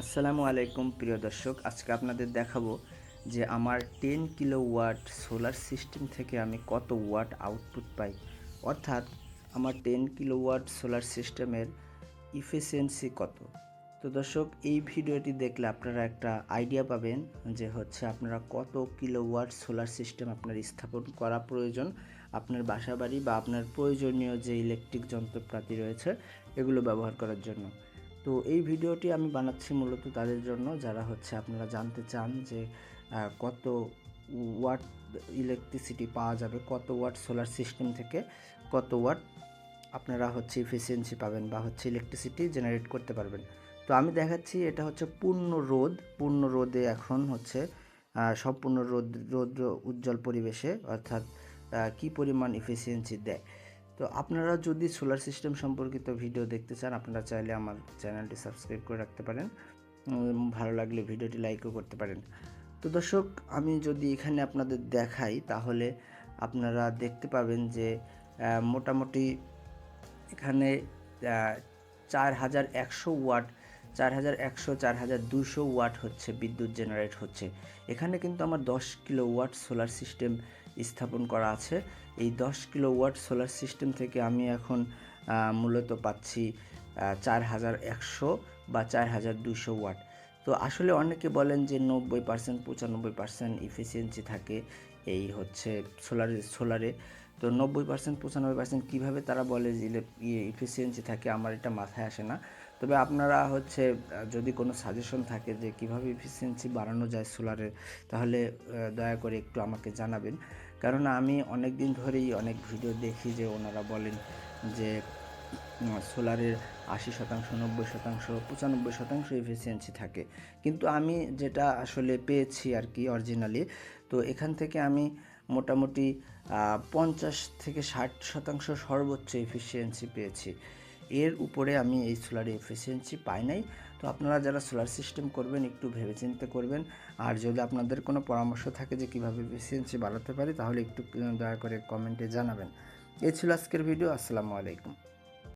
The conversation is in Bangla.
আসসালামু আলাইকুম, প্রিয় দর্শক। আজকে আপনাদের দেখাবো যে আমার ten kilowatt solar system থেকে আমি কত ওয়াট আউটপুট পাই। অর্থাৎ আমার টেন কিলো ওয়াট সোলার সিস্টেমের ইফিসিয়েন্সি কত। তো দর্শক, এই ভিডিওটি দেখলে আপনারা একটা আইডিয়া পাবেন যে হচ্ছে আপনারা কত কিলো ওয়াট সোলার সিস্টেম আপনার স্থাপন করা প্রয়োজন। আপনার বাসা বাড়ি বা আপনার প্রয়োজনীয় যে ইলেকট্রিক যন্ত্রপাতি রয়েছে, এগুলো ব্যবহার করার জন্য। তো এই ভিডিওটি আমি বানাচ্ছি মূলত তাদের জন্য, যারা হচ্ছে আপনারা জানতে চান যে কত ওয়াট ইলেকট্রিসিটি পাওয়া যাবে, কত ওয়াট সোলার সিস্টেম থেকে কত ওয়াট আপনারা হচ্ছে ইফিসিয়েন্সি পাবেন বা হচ্ছে ইলেকট্রিসিটি জেনারেট করতে পারবেন। তো আমি দেখাচ্ছি এটা হচ্ছে পূর্ণ রোদ, পূর্ণ রোদে এখন হচ্ছে সম্পূর্ণ রোদ, রৌদ্র উজ্জ্বল পরিবেশে, অর্থাৎ কি পরিমাণ ইফিসিয়েন্সি দেয়। তো আপনারা যদি সোলার সিস্টেম সম্পর্কিত ভিডিও দেখতে চান, আপনারা চাইলে আমার চ্যানেলটি সাবস্ক্রাইব করে রাখতে পারেন ভালো লাগলে ভিডিওটি লাইকও করতে পারেন। তো দর্শক, আমি যদি এখানে আপনাদের দেখাই, তাহলে আপনারা দেখতে পাবেন যে মোটামুটি এখানে চার হাজার একশো ওয়াট, চার হাজার একশো, চার হাজার দুশো ওয়াট হচ্ছে, বিদ্যুৎ জেনারেট হচ্ছে। এখানে কিন্তু আমার দশ কিলো ওয়াট সোলার সিস্টেম স্থাপন করা আছে। এই দশ কিলো ওয়াট সোলার সিস্টেম থেকে আমি এখন মূলত পাচ্ছি চার হাজার একশো বা চার হাজার দুশো ওয়াট। তো আসলে অনেকে বলেন যে নব্বই পার্সেন্ট, পঁচানব্বই পার্সেন্ট ইফিসিয়েন্সি থাকে এই হচ্ছে সোলারে সোলারে। তো নব্বই পার্সেন্ট, পঁচানব্বই পার্সেন্ট কীভাবে তারা বলে যে ইফিসিয়েন্সি থাকে? আমার এটা মাথায় আসে না। তবে আপনারা হচ্ছে যদি কোনো সাজেশন থাকে যে কীভাবে ইফিসিয়েন্সি বাড়ানো যায় সোলারের তাহলে দয়া করে একটু আমাকে জানাবেন। কারণ আমি অনেক দিন ধরেই অনেক ভিডিও দেখি যে ওনারা বলেন যে সোলারের আশি শতাংশ, নব্বই শতাংশ, পঁচানব্বই শতাংশ এফিসিয়েন্সি থাকে। কিন্তু আমি যেটা আসলে পেয়েছি আর কি অরিজিনালি তো এখান থেকে আমি মোটামুটি পঞ্চাশ থেকে ষাট শতাংশ সর্বোচ্চ এফিসিয়েন্সি পেয়েছি। এর উপরে আমি এই সোলার এফিসিয়েন্সি পাই নাই। তো আপনারা যারা সোলার সিস্টেম করবেন, একটু ভেবেচিন্তে করবেন। আর যদি আপনাদের কোনো পরামর্শ থাকে যে কীভাবে এফিসিয়েন্সি বাড়াতে পারি, তাহলে একটু দয়া করে কমেন্টে জানাবেন। এই ছিল আজকের ভিডিও আসসালামু আলাইকুম।